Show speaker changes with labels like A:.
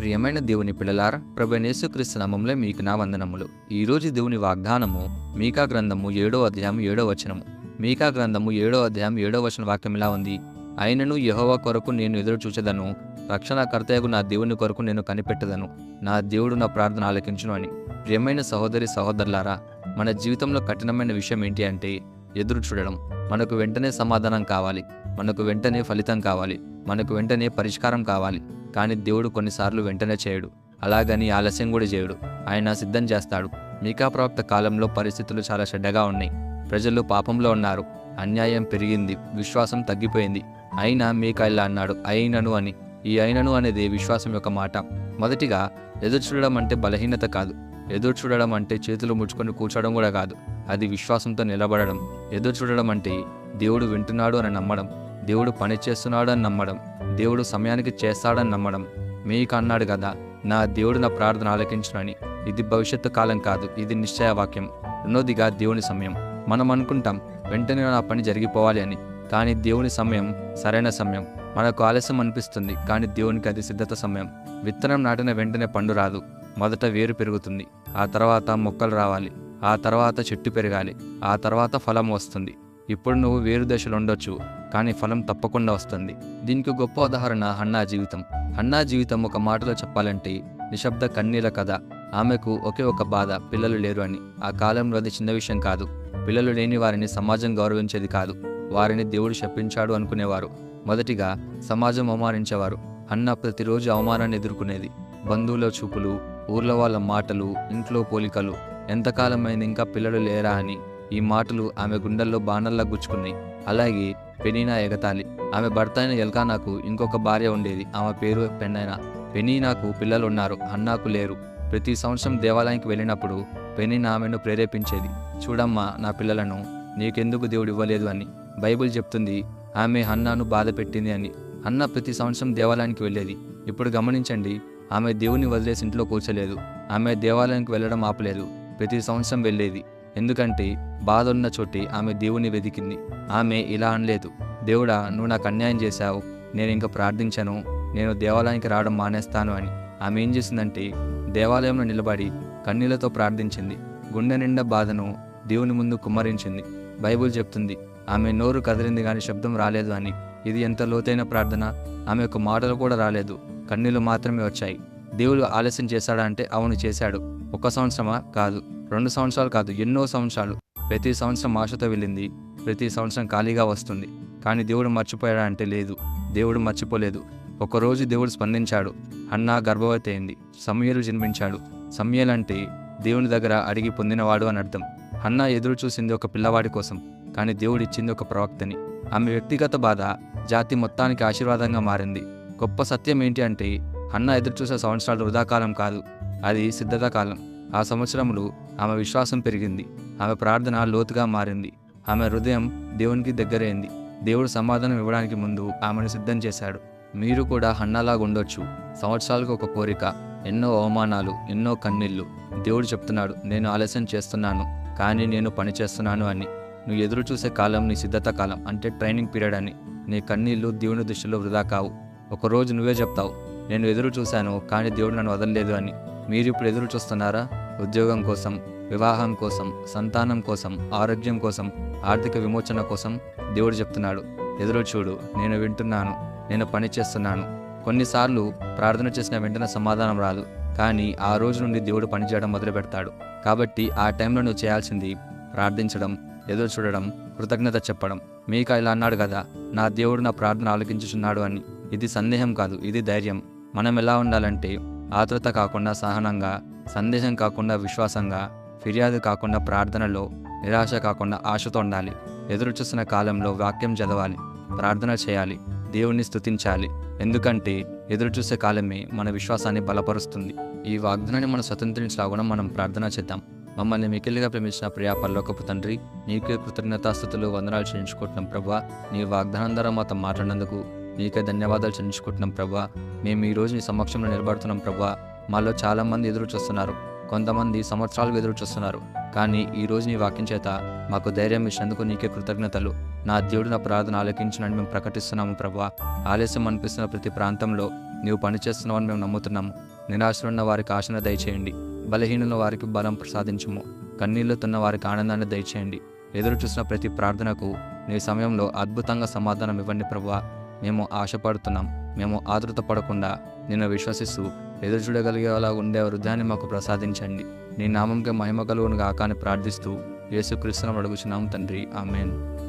A: ప్రియమైన దేవుని పిల్లలారా ప్రభు యేసుక్రీస్తు నామంలో మీకు నా వందనములు. ఈరోజు దేవుని వాగ్దానము మీకా గ్రంథము ఏడో అధ్యాయం ఏడో వచనము. మీకా గ్రంథము ఏడో అధ్యాయం ఏడో వచన వాక్యం ఇలా ఉంది. అయినను యెహోవా కొరకు నేను ఎదురు చూచదను. రక్షణకర్తయకు నా దేవుని కొరకు నేను కనిపెట్టదను. నా దేవుడు నా ప్రార్థన ఆలకించును అని. ప్రియమైన సహోదరి సహోదరులారా మన జీవితంలో కఠినమైన విషయం ఏంటి అంటే ఎదురు చూడడం. మనకు వెంటనే సమాధానం కావాలి. మనకు వెంటనే ఫలితం కావాలి. మనకు వెంటనే పరిష్కారం కావాలి. కానీ దేవుడు కొన్నిసార్లు వెంటనే చేయడు. అలాగని ఆలస్యం కూడా చేయడు. ఆయన సిద్ధం చేస్తాడు. మీకా ప్రవక్త కాలంలో పరిస్థితులు చాలా చెడ్డగా ఉన్నాయి. ప్రజలు పాపంలో ఉన్నారు. అన్యాయం పెరిగింది. విశ్వాసం తగ్గిపోయింది. అయినా మీకా ఇలా అన్నాడు. అయినను అని. ఈ అయినను అనేది విశ్వాసం యొక్క మాట. మొదటిగా ఎదురు చూడడం అంటే బలహీనత కాదు. ఎదురు చూడడం అంటే చేతులు ముడుచుకొని కూర్చోవడం కూడా కాదు. అది విశ్వాసంతో నిలబడడం. ఎదురు చూడడం అంటే దేవుడు వింటున్నాడు అని నమ్మడం. దేవుడు పని చేస్తున్నాడు అని నమ్మడం. దేవుడు సమయానికి చేస్తాడని నమ్మడం మీకు అన్నాడు కదా. నా దేవుడు నా ప్రార్థన ఆలకించునని. ఇది భవిష్యత్తు కాలం కాదు ఇది నిశ్చయ వాక్యం. రెండోదిగా దేవుని సమయం. మనం అనుకుంటాం వెంటనే నా పని జరిగిపోవాలి అని. కానీ దేవుని సమయం సరైన సమయం. మనకు ఆలస్యం అనిపిస్తుంది కానీ దేవునికి అది సిద్ధత సమయం. విత్తనం నాటిన వెంటనే పండు రాదు మొదట వేరు పెరుగుతుంది. ఆ తర్వాత మొక్కలు రావాలి ఆ తర్వాత చెట్టు పెరగాలి ఆ తర్వాత ఫలం వస్తుంది. ఇప్పుడు నువ్వు వేరు దశలో ఉండొచ్చు. కానీ ఫలం తప్పకుండా వస్తుంది. దీనికి గొప్ప ఉదాహరణ హన్నా జీవితం. హన్నా జీవితం ఒక మాటలో చెప్పాలంటే నిశ్శబ్ద కన్నీల కథ. ఆమెకు ఒకే ఒక బాధ పిల్లలు లేరు అని. ఆ కాలంలో అది చిన్న విషయం కాదు. పిల్లలు లేని వారిని సమాజం గౌరవించేది కాదు. వారిని దేవుడు శపించాడు అనుకునేవారు. మొదటిగా సమాజం అవమానించేవారు. హన్నా ప్రతిరోజు అవమానాన్ని ఎదుర్కొనేది. బంధువుల చూపులు ఊర్ల వాళ్ళ మాటలు ఇంట్లో పోలికలు. ఎంతకాలమైంది ఇంకా పిల్లలు లేరా అని. ఈ మాటలు ఆమె గుండెల్లో బాణల్లా గుచ్చుకున్నాయి. అలాగే పెనీనా ఎగతాళి. ఆమె భర్త అయిన ఎల్కానాకు ఇంకొక భార్య ఉండేది. ఆమె పేరు పెన్నైనా. పెనీనాకు పిల్లలు ఉన్నారు అన్నాకు లేరు. ప్రతి సంవత్సరం దేవాలయానికి వెళ్ళినప్పుడు పెనీనా ఆమెను ప్రేరేపించేది. చూడమ్మా నా పిల్లలను నీకెందుకు దేవుడు ఇవ్వలేదు అని. బైబిల్ చెప్తుంది ఆమె హన్నాను బాధ పెట్టింది అని. అన్న ప్రతి సంవత్సరం దేవాలయానికి వెళ్ళేది. ఇప్పుడు గమనించండి ఆమె దేవుని వదిలేసి ఇంట్లో కూర్చోలేదు. ఆమె దేవాలయానికి వెళ్ళడం ఆపలేదు. ప్రతి సంవత్సరం వెళ్ళేది. ఎందుకంటే బాధ ఉన్న చోటి ఆమె దేవుని వెతికింది ఆమె ఇలా అనలేదు. దేవుడా నువ్వు నాకు అన్యాయం చేశావు. నేను ఇంకా ప్రార్థించను. నేను దేవాలయానికి రావడం మానేస్తాను అని. ఆమె ఏం చేసిందంటే దేవాలయంలో నిలబడి కన్నీళ్ళతో ప్రార్థించింది. గుండె నిండా బాధను దేవుని ముందు కుమ్మరించింది. బైబుల్ చెప్తుంది ఆమె నోరు కదిలింది కానీ శబ్దం రాలేదు అని. ఇది ఎంత లోతైన ప్రార్థన? ఆమె యొక్క మాటలు కూడా రాలేదు. కన్నీళ్ళు మాత్రమే వచ్చాయి. దేవుడు ఆలస్యం చేశాడా అంటే అవును చేశాడు. ఒక సంవత్సరమా? కాదు. రెండు సంవత్సరాలు కాదు ఎన్నో సంవత్సరాలు. ప్రతి సంవత్సరం ఆశతో వెళ్ళింది. ప్రతి సంవత్సరం ఖాళీగా వస్తుంది. కానీ దేవుడు మర్చిపోయాడా అంటే లేదు. దేవుడు మర్చిపోలేదు. ఒకరోజు దేవుడు స్పందించాడు. అన్నా గర్భవతి అయింది. సమయలు జన్మించాడు. సమయలు అంటే దేవుని దగ్గర అడిగి పొందినవాడు అని అర్థం. అన్నా ఎదురు చూసింది ఒక పిల్లవాడి కోసం. కానీ దేవుడు ఇచ్చింది ఒక ప్రవక్తని. ఆమె వ్యక్తిగత బాధ జాతి మొత్తానికి ఆశీర్వాదంగా మారింది. గొప్ప సత్యం ఏంటి అంటే అన్న ఎదురు చూసే సంవత్సరాలు వృధాకాలం కాదు. అది సిద్ధత కాలం. ఆ సంవత్సరములు ఆమె విశ్వాసం పెరిగింది. ఆమె ప్రార్థన లోతుగా మారింది. ఆమె హృదయం దేవునికి దగ్గరైంది. దేవుడు సమాధానం ఇవ్వడానికి ముందు ఆమెను సిద్ధం చేశాడు. మీరు కూడా హన్నాలాగా ఉండొచ్చు. సంవత్సరాలకు ఒక కోరిక ఎన్నో అవమానాలు ఎన్నో కన్నీళ్ళు దేవుడు చెప్తున్నాడు నేను ఆలస్యం చేస్తున్నాను కానీ నేను పని చేస్తున్నాను అని. నువ్వు ఎదురు చూసే కాలం నీ సిద్ధత కాలం అంటే ట్రైనింగ్ పీరియడ్ అని. నీ కన్నీళ్ళు దేవుని దృష్టిలో వృధా కావు. ఒకరోజు నువ్వే చెప్తావు నేను ఎదురు చూశాను కానీ దేవుడు నన్ను వదలలేదు అని. మీరు ఇప్పుడు ఎదురు చూస్తున్నారా? ఉద్యోగం కోసం వివాహం కోసం సంతానం కోసం ఆరోగ్యం కోసం ఆర్థిక విమోచన కోసం దేవుడు చెప్తున్నాడు. ఎదురు చూడు నేను వింటున్నాను నేను పని చేస్తున్నాను. కొన్నిసార్లు ప్రార్థన చేసిన వెంటనే సమాధానం రాదు. కానీ ఆ రోజు నుండి దేవుడు పనిచేయడం మొదలు పెడతాడు. కాబట్టి ఆ టైంలో నువ్వు చేయాల్సింది ప్రార్థించడం ఎదురు చూడడం కృతజ్ఞత చెప్పడం. మీకు ఇలా అన్నాడు కదా నా దేవుడు నా ప్రార్థన ఆలకించుచున్నాడు అని. ఇది సందేహం కాదు ఇది ధైర్యం. మనం ఎలా ఉండాలంటే ఆతృత కాకుండా సహనంగా సందేశం కాకుండా విశ్వాసంగా ఫిర్యాదు కాకుండా ప్రార్థనలో నిరాశ కాకుండా ఆశతో ఉండాలి. ఎదురు చూసిన కాలంలో వాక్యం చదవాలి ప్రార్థన చేయాలి దేవుణ్ణి స్థుతించాలి ఎందుకంటే ఎదురు చూసే కాలమే మన విశ్వాసాన్ని బలపరుస్తుంది. ఈ వాగ్దానాన్ని మనం స్వతంత్రించలాగున మనం ప్రార్థన చేద్దాం. మమ్మల్ని మికిలిగా ప్రేమించిన ప్రియా పరలోకపు తండ్రి నీకే కృతజ్ఞతాస్థుతులు వందనాలు చేయించుకుంటున్నాం ప్రభా. నీ వాగ్దానం ద్వారా మాతో మాట్లాడినందుకు నీకే ధన్యవాదాలు చెల్లించుకుంటున్నాం ప్రభా. మేము ఈ రోజు నీ సమక్షంలో నిలబడుతున్నాం ప్రభా. మాలో చాలామంది ఎదురు చూస్తున్నారు. కొంతమంది సంవత్సరాలు ఎదురు చూస్తున్నారు. కానీ ఈ రోజు నీ వాక్యం చేత మాకు ధైర్యం ఇచ్చినందుకు నీకే కృతజ్ఞతలు. నా దేవుడు నా ప్రార్థన ఆలకించినని మేము ప్రకటిస్తున్నాము ప్రభా. ఆలస్యం అనిపిస్తున్న ప్రతి ప్రాంతంలో నీవు పనిచేస్తున్నావని మేము నమ్ముతున్నాము నిరాశలున్న వారికి ఆశను దయచేయండి. బలహీనుల వారికి బలం ప్రసాదించము. కన్నీళ్ళుతున్న వారికి ఆనందాన్ని దయచేయండి. ఎదురు చూసిన ప్రతి ప్రార్థనకు నీ సమయంలో అద్భుతంగా సమాధానం ఇవ్వండి ప్రభా. మేము ఆశపడుతున్నాం. మేము ఆతృత పడకుండా నిన్ను విశ్వసిస్తూ ఎదురు చూడగలిగేలా ఉండే వృద్ధాన్ని మాకు ప్రసాదించండి. నీ నామంకే మహిమ కలుగును గాక అని ప్రార్థిస్తూ యేసుక్రీస్తునం అడుగుచున్నాం తండ్రి. ఆమెన్.